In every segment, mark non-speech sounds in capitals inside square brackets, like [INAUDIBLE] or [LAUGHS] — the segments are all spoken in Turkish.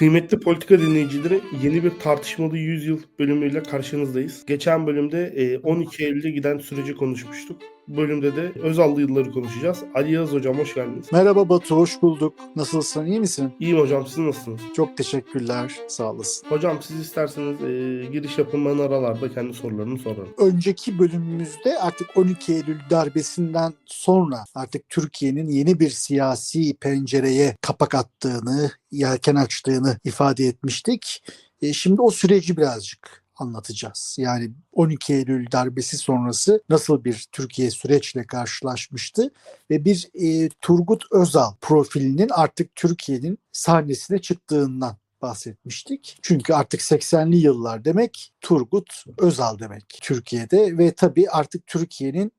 Kıymetli politika dinleyicileri yeni bir tartışmalı yüzyıl bölümüyle karşınızdayız. Geçen bölümde e, 12 Eylül'e giden süreci konuşmuştuk. Bölümde de Özallı yılları konuşacağız. Ali Yağız hocam hoş geldiniz. Merhaba Batu, hoş bulduk. Nasılsın, iyi misin? İyiyim hocam siz nasılsınız? Çok teşekkürler, sağ olasın. Hocam siz isterseniz e, giriş yapın ben aralarda kendi sorularımı sorarım. Önceki bölümümüzde artık 12 Eylül darbesinden sonra artık Türkiye'nin yeni bir siyasi pencereye kapak attığını, yelken açtığını ifade etmiştik. E, şimdi o süreci birazcık anlatacağız. Yani 12 Eylül darbesi sonrası nasıl bir Türkiye süreçle karşılaşmıştı ve bir e, Turgut Özal profilinin artık Türkiye'nin sahnesine çıktığından bahsetmiştik. Çünkü artık 80'li yıllar demek Turgut Özal demek Türkiye'de ve tabii artık Türkiye'nin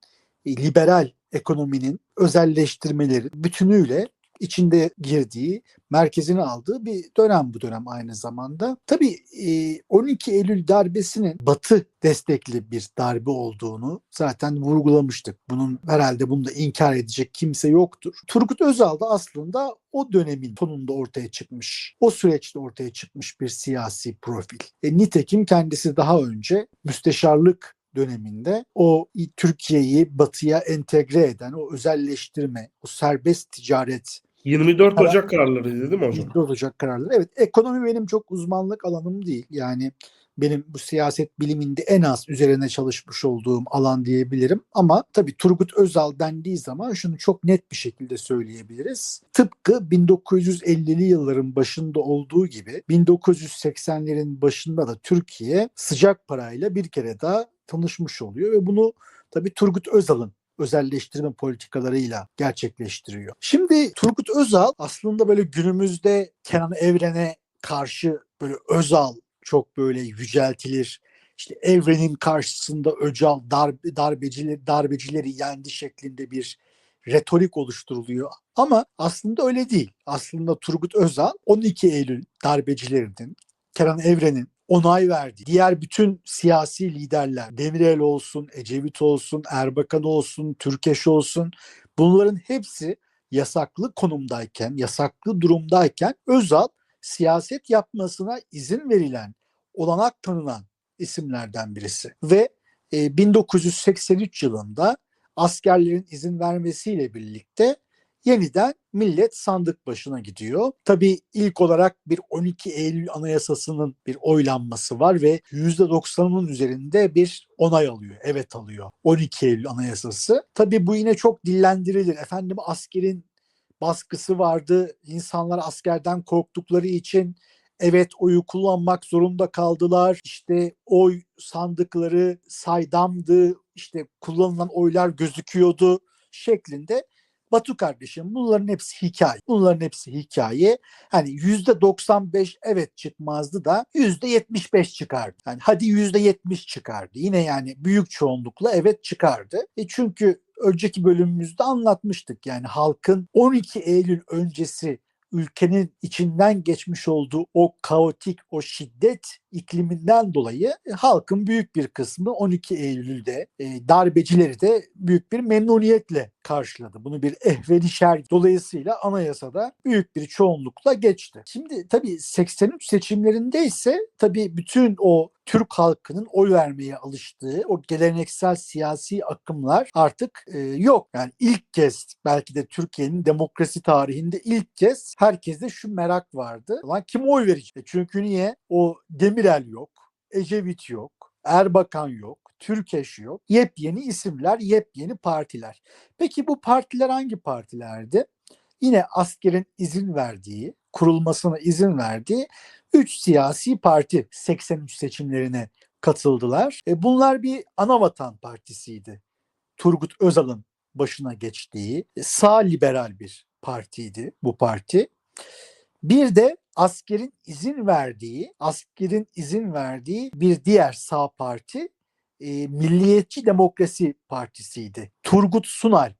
e, liberal ekonominin özelleştirmeleri bütünüyle içinde girdiği, merkezine aldığı bir dönem bu dönem aynı zamanda. Tabii 12 Eylül darbesinin Batı destekli bir darbe olduğunu zaten vurgulamıştık. Bunun herhalde bunu da inkar edecek kimse yoktur. Turgut Özal da aslında o dönemin sonunda ortaya çıkmış, o süreçte ortaya çıkmış bir siyasi profil. E, nitekim kendisi daha önce müsteşarlık döneminde o Türkiye'yi batıya entegre eden o özelleştirme, o serbest ticaret 24 Ocak kararlarıydı değil mi hocam? olacak kararlar. Evet ekonomi benim çok uzmanlık alanım değil. Yani benim bu siyaset biliminde en az üzerine çalışmış olduğum alan diyebilirim. Ama tabii Turgut Özal dendiği zaman şunu çok net bir şekilde söyleyebiliriz. Tıpkı 1950'li yılların başında olduğu gibi 1980'lerin başında da Türkiye sıcak parayla bir kere daha tanışmış oluyor ve bunu tabii Turgut Özal'ın özelleştirme politikalarıyla gerçekleştiriyor. Şimdi Turgut Özal aslında böyle günümüzde Kenan Evren'e karşı böyle Özal çok böyle yüceltilir. İşte evrenin karşısında Öcal darbe, darbecileri, darbecileri yendi şeklinde bir retorik oluşturuluyor. Ama aslında öyle değil. Aslında Turgut Özal 12 Eylül darbecilerinin Kenan Evren'in onay verdi. Diğer bütün siyasi liderler, Demirel olsun, Ecevit olsun, Erbakan olsun, Türkeş olsun bunların hepsi yasaklı konumdayken, yasaklı durumdayken Özal siyaset yapmasına izin verilen, olanak tanınan isimlerden birisi. Ve e, 1983 yılında askerlerin izin vermesiyle birlikte yeniden millet sandık başına gidiyor. Tabii ilk olarak bir 12 Eylül Anayasası'nın bir oylanması var ve %90'ın üzerinde bir onay alıyor, evet alıyor 12 Eylül Anayasası. Tabii bu yine çok dillendirilir. Efendim askerin baskısı vardı. İnsanlar askerden korktukları için evet oyu kullanmak zorunda kaldılar. İşte oy sandıkları saydamdı. İşte kullanılan oylar gözüküyordu şeklinde Batu kardeşim bunların hepsi hikaye. Bunların hepsi hikaye. Hani yüzde 95 evet çıkmazdı da yüzde 75 çıkardı. Yani hadi yüzde 70 çıkardı. Yine yani büyük çoğunlukla evet çıkardı. E çünkü önceki bölümümüzde anlatmıştık. Yani halkın 12 Eylül öncesi ülkenin içinden geçmiş olduğu o kaotik, o şiddet ikliminden dolayı e, halkın büyük bir kısmı 12 Eylül'de e, darbecileri de büyük bir memnuniyetle karşıladı. Bunu bir ehveni şer dolayısıyla anayasada büyük bir çoğunlukla geçti. Şimdi tabii 83 seçimlerinde ise tabii bütün o Türk halkının oy vermeye alıştığı o geleneksel siyasi akımlar artık e, yok. Yani ilk kez belki de Türkiye'nin demokrasi tarihinde ilk kez herkeste şu merak vardı. Lan kim oy verecek? E çünkü niye? O Demirel yok, Ecevit yok, Erbakan yok, Türkeş yok. Yepyeni isimler, yepyeni partiler. Peki bu partiler hangi partilerdi? Yine askerin izin verdiği, kurulmasına izin verdiği 3 siyasi parti 83 seçimlerine katıldılar. E bunlar bir Anavatan Partisi'ydi. Turgut Özal'ın başına geçtiği sağ liberal bir partiydi bu parti. Bir de askerin izin verdiği, askerin izin verdiği bir diğer sağ parti e, Milliyetçi Demokrasi Partisi'ydi. Turgut Sunalp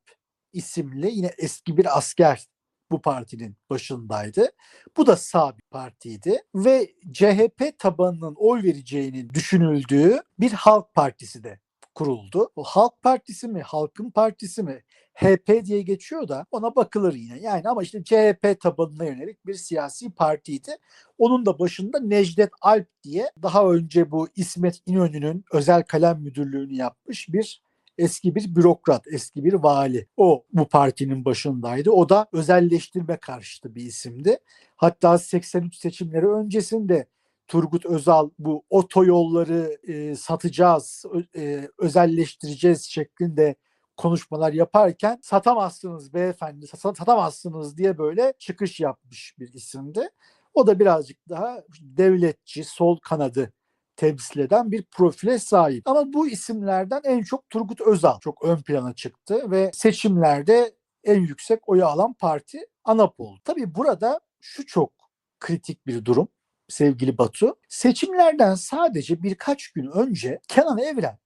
isimli yine eski bir asker bu partinin başındaydı. Bu da sağ bir partiydi ve CHP tabanının oy vereceğinin düşünüldüğü bir halk partisi de kuruldu. O halk partisi mi, halkın partisi mi HP diye geçiyor da ona bakılır yine. Yani ama işte CHP tabanına yönelik bir siyasi partiydi. Onun da başında Necdet Alp diye daha önce bu İsmet İnönü'nün özel kalem müdürlüğünü yapmış bir eski bir bürokrat, eski bir vali. O bu partinin başındaydı. O da özelleştirme karşıtı bir isimdi. Hatta 83 seçimleri öncesinde Turgut Özal bu otoyolları e, satacağız, e, özelleştireceğiz şeklinde konuşmalar yaparken satamazsınız beyefendi, sat- satamazsınız diye böyle çıkış yapmış bir isimdi. O da birazcık daha devletçi, sol kanadı temsil eden bir profile sahip. Ama bu isimlerden en çok Turgut Özal çok ön plana çıktı ve seçimlerde en yüksek oyu alan parti ANAP oldu. Tabii burada şu çok kritik bir durum sevgili Batu. Seçimlerden sadece birkaç gün önce Kenan Evren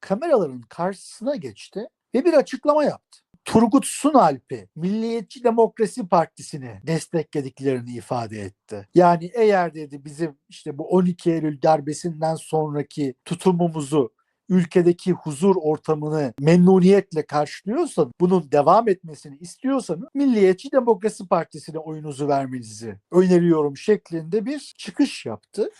kameraların karşısına geçti ve bir açıklama yaptı. Turgut Sunalp'i Milliyetçi Demokrasi Partisi'ni desteklediklerini ifade etti. Yani eğer dedi bizim işte bu 12 Eylül darbesinden sonraki tutumumuzu ülkedeki huzur ortamını memnuniyetle karşılıyorsanız, bunun devam etmesini istiyorsanız Milliyetçi Demokrasi Partisi'ne oyunuzu vermenizi öneriyorum şeklinde bir çıkış yaptı.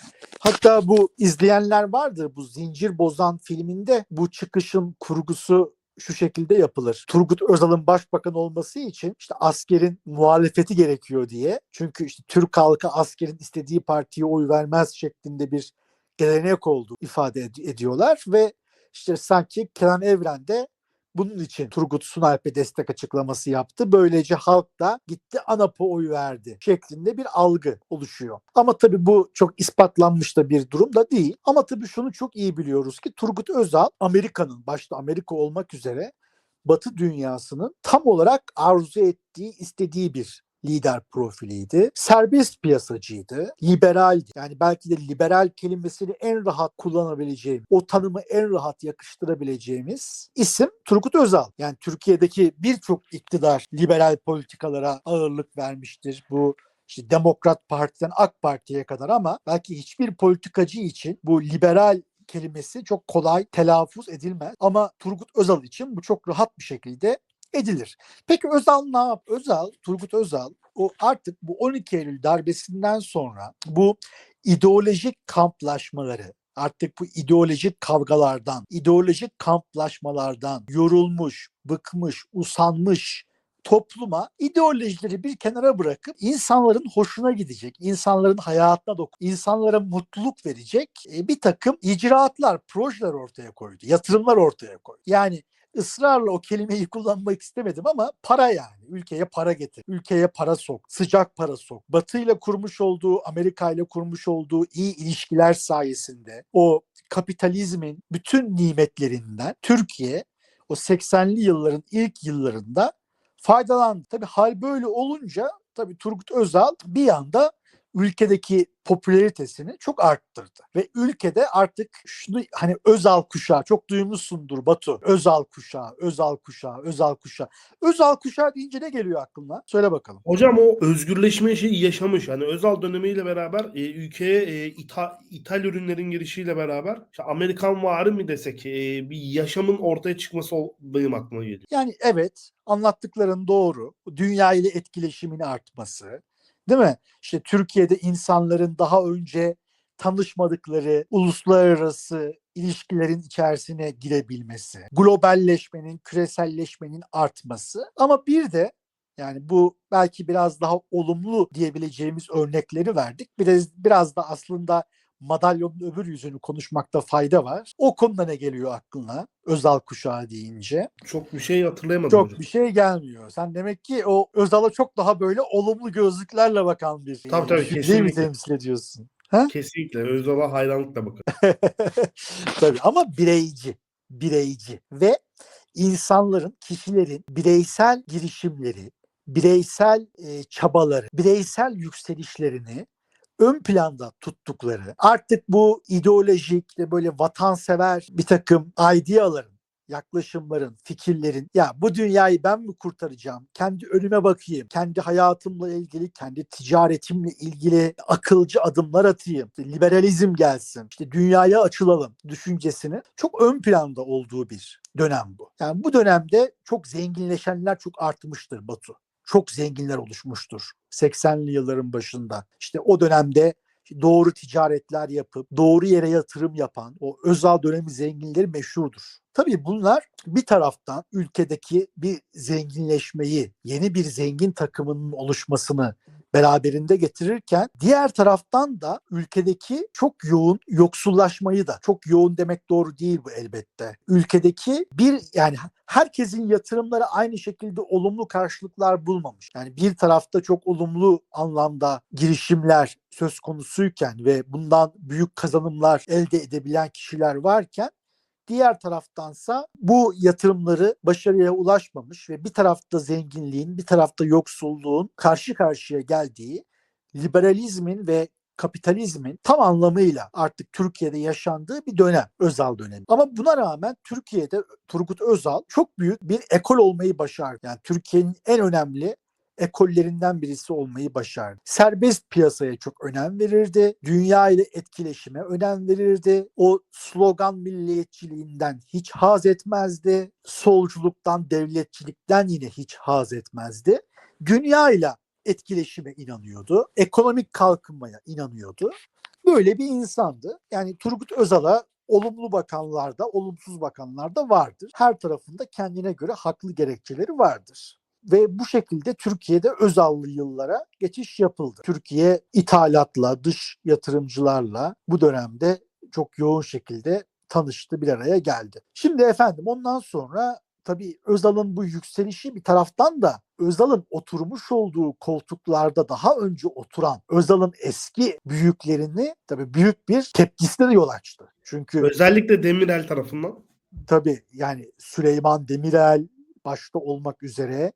Hatta bu izleyenler vardır bu Zincir Bozan filminde bu çıkışın kurgusu şu şekilde yapılır. Turgut Özal'ın başbakan olması için işte askerin muhalefeti gerekiyor diye. Çünkü işte Türk halkı askerin istediği partiye oy vermez şeklinde bir gelenek oldu ifade ed- ediyorlar ve işte sanki Kenan Evren de bunun için Turgut Sunalp'e destek açıklaması yaptı. Böylece halk da gitti ANAP'a oy verdi şeklinde bir algı oluşuyor. Ama tabii bu çok ispatlanmış da bir durum da değil. Ama tabii şunu çok iyi biliyoruz ki Turgut Özal Amerika'nın başta Amerika olmak üzere Batı dünyasının tam olarak arzu ettiği, istediği bir lider profiliydi. Serbest piyasacıydı, liberaldi. Yani belki de liberal kelimesini en rahat kullanabileceğim, o tanımı en rahat yakıştırabileceğimiz isim Turgut Özal. Yani Türkiye'deki birçok iktidar liberal politikalara ağırlık vermiştir. Bu işte Demokrat Parti'den AK Parti'ye kadar ama belki hiçbir politikacı için bu liberal kelimesi çok kolay telaffuz edilmez. Ama Turgut Özal için bu çok rahat bir şekilde edilir. Peki Özal ne yap? Özal, Turgut Özal o artık bu 12 Eylül darbesinden sonra bu ideolojik kamplaşmaları artık bu ideolojik kavgalardan, ideolojik kamplaşmalardan yorulmuş, bıkmış, usanmış topluma ideolojileri bir kenara bırakıp insanların hoşuna gidecek, insanların hayatına dokun, insanlara mutluluk verecek e, bir takım icraatlar, projeler ortaya koydu, yatırımlar ortaya koydu. Yani ısrarla o kelimeyi [LAUGHS] kullanmak istemedim ama para yani. Ülkeye para getir. Ülkeye para sok. Sıcak para sok. Batı ile kurmuş olduğu, Amerika ile kurmuş olduğu iyi ilişkiler sayesinde o kapitalizmin bütün nimetlerinden Türkiye o 80'li yılların ilk yıllarında faydalandı. Tabii hal böyle olunca tabii Turgut Özal bir anda ülkedeki popülaritesini çok arttırdı. Ve ülkede artık şunu hani Özal kuşağı çok duymuşsundur Batu. Özal kuşağı, Özal kuşağı, Özal kuşağı. Özal kuşağı deyince ne geliyor aklına? Söyle bakalım. Hocam o özgürleşme şeyi yaşamış. Hani Özal dönemiyle beraber e, ülkeye e, ita- ithal ürünlerin girişiyle beraber işte Amerikan varı mı desek e, bir yaşamın ortaya çıkması benim aklıma geliyor. Yani evet anlattıkların doğru. Dünya ile etkileşimin artması. Değil mi? İşte Türkiye'de insanların daha önce tanışmadıkları uluslararası ilişkilerin içerisine girebilmesi, globalleşmenin, küreselleşmenin artması ama bir de yani bu belki biraz daha olumlu diyebileceğimiz örnekleri verdik. Biraz biraz da aslında madalyonun öbür yüzünü konuşmakta fayda var. O konuda ne geliyor aklına? Özal kuşağı deyince. Çok bir şey hatırlayamadım Çok hocam. bir şey gelmiyor. Sen demek ki o Özal'a çok daha böyle olumlu gözlüklerle bakan bir Tabii, tabii, kesinlikle. temsil ediyorsun? Kesinlikle Özal'a hayranlıkla bakın. [LAUGHS] Tabii ama bireyci, bireyci ve insanların, kişilerin bireysel girişimleri, bireysel e, çabaları, bireysel yükselişlerini ön planda tuttukları, artık bu ideolojik ve böyle vatansever bir takım ideaların yaklaşımların, fikirlerin ya bu dünyayı ben mi kurtaracağım? Kendi önüme bakayım. Kendi hayatımla ilgili, kendi ticaretimle ilgili akılcı adımlar atayım. İşte liberalizm gelsin. İşte dünyaya açılalım düşüncesinin çok ön planda olduğu bir dönem bu. Yani bu dönemde çok zenginleşenler çok artmıştır Batu. Çok zenginler oluşmuştur 80'li yılların başında. İşte o dönemde doğru ticaretler yapıp doğru yere yatırım yapan o özel dönemi zenginleri meşhurdur. Tabii bunlar bir taraftan ülkedeki bir zenginleşmeyi, yeni bir zengin takımının oluşmasını beraberinde getirirken diğer taraftan da ülkedeki çok yoğun yoksullaşmayı da çok yoğun demek doğru değil bu elbette. Ülkedeki bir yani herkesin yatırımları aynı şekilde olumlu karşılıklar bulmamış. Yani bir tarafta çok olumlu anlamda girişimler söz konusuyken ve bundan büyük kazanımlar elde edebilen kişiler varken Diğer taraftansa bu yatırımları başarıya ulaşmamış ve bir tarafta zenginliğin, bir tarafta yoksulluğun karşı karşıya geldiği liberalizmin ve kapitalizmin tam anlamıyla artık Türkiye'de yaşandığı bir dönem, Özal dönemi. Ama buna rağmen Türkiye'de Turgut Özal çok büyük bir ekol olmayı başardı. Yani Türkiye'nin en önemli ekollerinden birisi olmayı başardı. Serbest piyasaya çok önem verirdi. Dünya ile etkileşime önem verirdi. O slogan milliyetçiliğinden hiç haz etmezdi. Solculuktan, devletçilikten yine hiç haz etmezdi. Dünya ile etkileşime inanıyordu. Ekonomik kalkınmaya inanıyordu. Böyle bir insandı. Yani Turgut Özal'a olumlu bakanlar da, olumsuz bakanlar da vardır. Her tarafında kendine göre haklı gerekçeleri vardır ve bu şekilde Türkiye'de Özallı yıllara geçiş yapıldı. Türkiye ithalatla, dış yatırımcılarla bu dönemde çok yoğun şekilde tanıştı, bir araya geldi. Şimdi efendim ondan sonra tabii Özal'ın bu yükselişi bir taraftan da Özal'ın oturmuş olduğu koltuklarda daha önce oturan Özal'ın eski büyüklerini tabii büyük bir tepkisine de yol açtı. Çünkü Özellikle Demirel tarafından. tabii yani Süleyman Demirel başta olmak üzere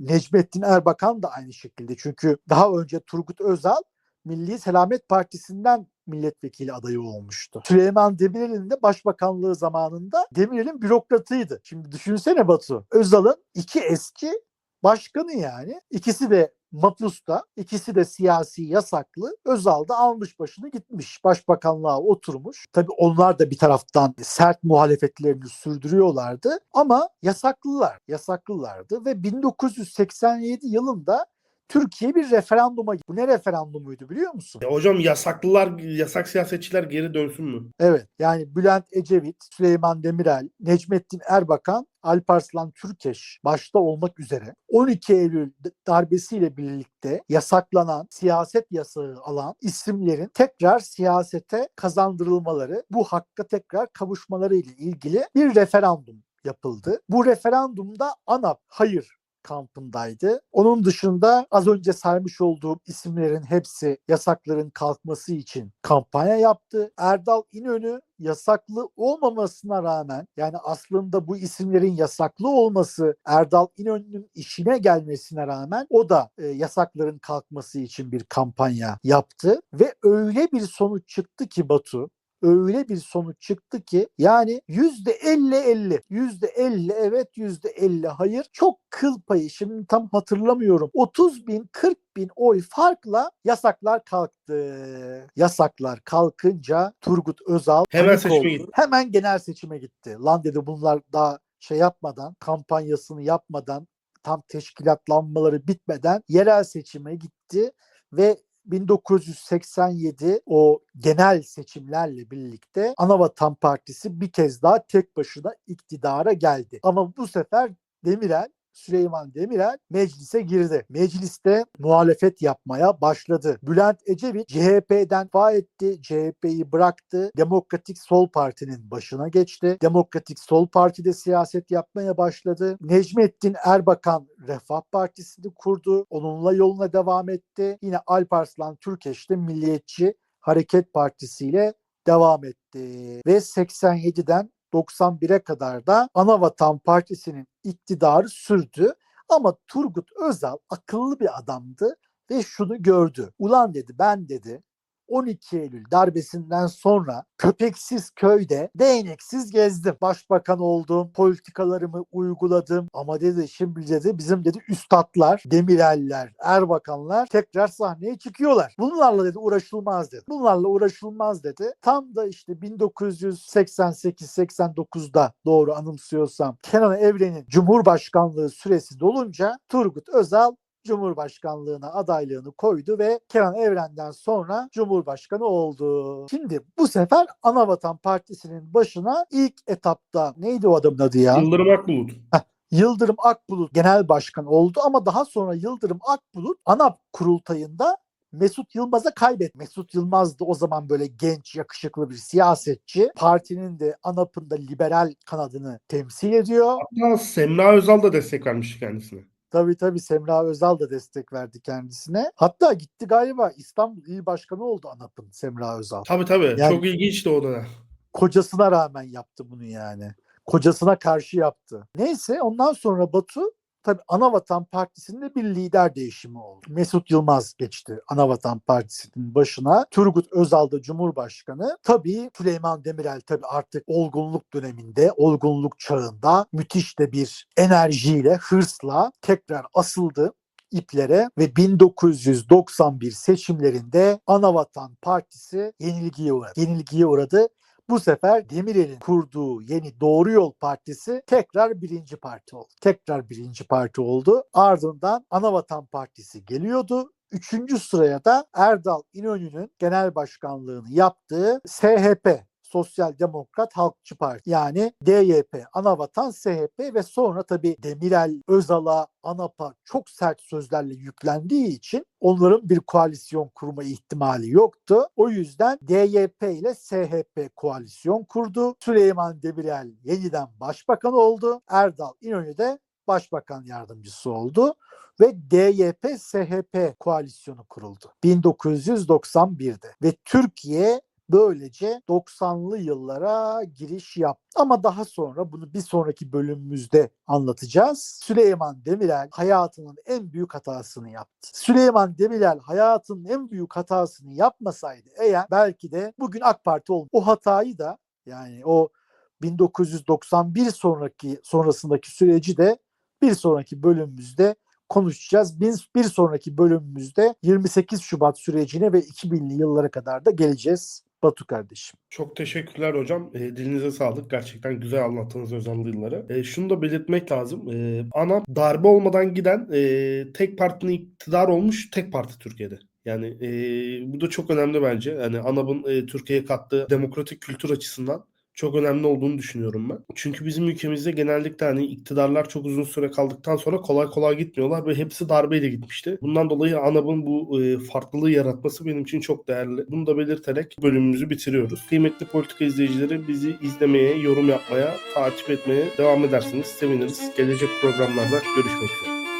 Necmettin Erbakan da aynı şekilde. Çünkü daha önce Turgut Özal Milli Selamet Partisi'nden milletvekili adayı olmuştu. Süleyman Demirel'in de başbakanlığı zamanında Demirel'in bürokratıydı. Şimdi düşünsene Batu. Özal'ın iki eski başkanı yani. İkisi de mapusta, ikisi de siyasi yasaklı. Özal da almış başını gitmiş. Başbakanlığa oturmuş. Tabii onlar da bir taraftan sert muhalefetlerini sürdürüyorlardı. Ama yasaklılar, yasaklılardı ve 1987 yılında Türkiye bir referanduma Bu ne referandumuydu biliyor musun? Ya hocam yasaklılar, yasak siyasetçiler geri dönsün mü? Evet yani Bülent Ecevit, Süleyman Demirel, Necmettin Erbakan, Alparslan Türkeş başta olmak üzere 12 Eylül darbesiyle birlikte yasaklanan, siyaset yasağı alan isimlerin tekrar siyasete kazandırılmaları, bu hakka tekrar kavuşmaları ile ilgili bir referandum yapıldı. Bu referandumda ANAP hayır kampındaydı. Onun dışında az önce saymış olduğum isimlerin hepsi yasakların kalkması için kampanya yaptı. Erdal İnönü yasaklı olmamasına rağmen yani aslında bu isimlerin yasaklı olması Erdal İnönü'nün işine gelmesine rağmen o da e, yasakların kalkması için bir kampanya yaptı ve öyle bir sonuç çıktı ki Batu öyle bir sonuç çıktı ki yani yüzde elli elli yüzde elli evet yüzde elli hayır çok kıl payı şimdi tam hatırlamıyorum 30 bin 40 bin oy farkla yasaklar kalktı. Yasaklar kalkınca Turgut Özal Hemen seçime gitti. Hemen genel seçime gitti. Lan dedi bunlar daha şey yapmadan kampanyasını yapmadan tam teşkilatlanmaları bitmeden yerel seçime gitti ve 1987 o genel seçimlerle birlikte Anavatan Partisi bir kez daha tek başına iktidara geldi. Ama bu sefer Demirel Süleyman Demirel meclise girdi. Mecliste muhalefet yapmaya başladı. Bülent Ecevit CHP'den fa etti, CHP'yi bıraktı. Demokratik Sol Parti'nin başına geçti. Demokratik Sol Parti'de siyaset yapmaya başladı. Necmettin Erbakan Refah Partisi'ni kurdu. Onunla yoluna devam etti. Yine Alparslan Türkeş de Milliyetçi Hareket Partisi ile devam etti. Ve 87'den 91'e kadar da Anavatan Partisi'nin iktidarı sürdü. Ama Turgut Özal akıllı bir adamdı ve şunu gördü. Ulan dedi ben dedi 12 Eylül darbesinden sonra köpeksiz köyde değneksiz gezdim. Başbakan oldum, politikalarımı uyguladım ama dedi şimdi dedi bizim dedi üstadlar, Demireller, Erbakanlar tekrar sahneye çıkıyorlar. Bunlarla dedi uğraşılmaz dedi. Bunlarla uğraşılmaz dedi. Tam da işte 1988-89'da doğru anımsıyorsam Kenan Evren'in Cumhurbaşkanlığı süresi dolunca Turgut Özal Cumhurbaşkanlığına adaylığını koydu ve Kenan Evren'den sonra Cumhurbaşkanı oldu. Şimdi bu sefer Anavatan Partisi'nin başına ilk etapta neydi o adamın adı ya? Yıldırım Akbulut. Yıldırım Akbulut genel başkan oldu ama daha sonra Yıldırım Akbulut ANAP kurultayında Mesut Yılmaz'a kaybetti. Mesut Yılmaz da o zaman böyle genç, yakışıklı bir siyasetçi. Partinin de ANAP'ın da liberal kanadını temsil ediyor. Hatta Semra Özal da destek vermişti kendisine. Tabii tabii Semra Özal da destek verdi kendisine. Hatta gitti galiba İstanbul İl Başkanı oldu ANAP'ın Semra Özal. Tabii tabii. Yani- Çok ilginçti o dönem. Kocasına rağmen yaptı bunu yani. Kocasına karşı yaptı. Neyse ondan sonra Batu tabii Anavatan Partisi'nde bir lider değişimi oldu. Mesut Yılmaz geçti Anavatan Partisi'nin başına. Turgut Özal da Cumhurbaşkanı. Tabii Süleyman Demirel tabii artık olgunluk döneminde, olgunluk çağında müthiş de bir enerjiyle, hırsla tekrar asıldı iplere ve 1991 seçimlerinde Anavatan Partisi yenilgiye uğradı. Yenilgiye uğradı. Bu sefer Demirel'in kurduğu yeni Doğru Yol Partisi tekrar birinci parti oldu. Tekrar birinci parti oldu. Ardından Anavatan Partisi geliyordu. Üçüncü sıraya da Erdal İnönü'nün genel başkanlığını yaptığı SHP Sosyal Demokrat Halkçı Parti yani DYP, Anavatan, SHP ve sonra tabii Demirel, Özal'a, ANAP'a çok sert sözlerle yüklendiği için onların bir koalisyon kurma ihtimali yoktu. O yüzden DYP ile SHP koalisyon kurdu. Süleyman Demirel yeniden başbakan oldu. Erdal İnönü de başbakan yardımcısı oldu ve DYP-SHP koalisyonu kuruldu 1991'de ve Türkiye böylece 90'lı yıllara giriş yaptı. Ama daha sonra bunu bir sonraki bölümümüzde anlatacağız. Süleyman Demirel hayatının en büyük hatasını yaptı. Süleyman Demirel hayatının en büyük hatasını yapmasaydı eğer belki de bugün AK Parti olmaz. O hatayı da yani o 1991 sonraki sonrasındaki süreci de bir sonraki bölümümüzde konuşacağız. Bir, bir sonraki bölümümüzde 28 Şubat sürecine ve 2000'li yıllara kadar da geleceğiz. Batu kardeşim. Çok teşekkürler hocam. E, dilinize sağlık. Gerçekten güzel anlattınız Özal yılları. E, şunu da belirtmek lazım. E, ana darbe olmadan giden e, tek partinin iktidar olmuş tek parti Türkiye'de. Yani e, bu da çok önemli bence. Yani ANAP'ın e, Türkiye'ye kattığı demokratik kültür açısından çok önemli olduğunu düşünüyorum ben. Çünkü bizim ülkemizde genellikle hani iktidarlar çok uzun süre kaldıktan sonra kolay kolay gitmiyorlar ve hepsi darbeyle gitmişti. Bundan dolayı ANAP'ın bu e, farklılığı yaratması benim için çok değerli. Bunu da belirterek bölümümüzü bitiriyoruz. Kıymetli politika izleyicileri bizi izlemeye, yorum yapmaya, takip etmeye devam edersiniz. Seviniriz. Gelecek programlarda görüşmek üzere.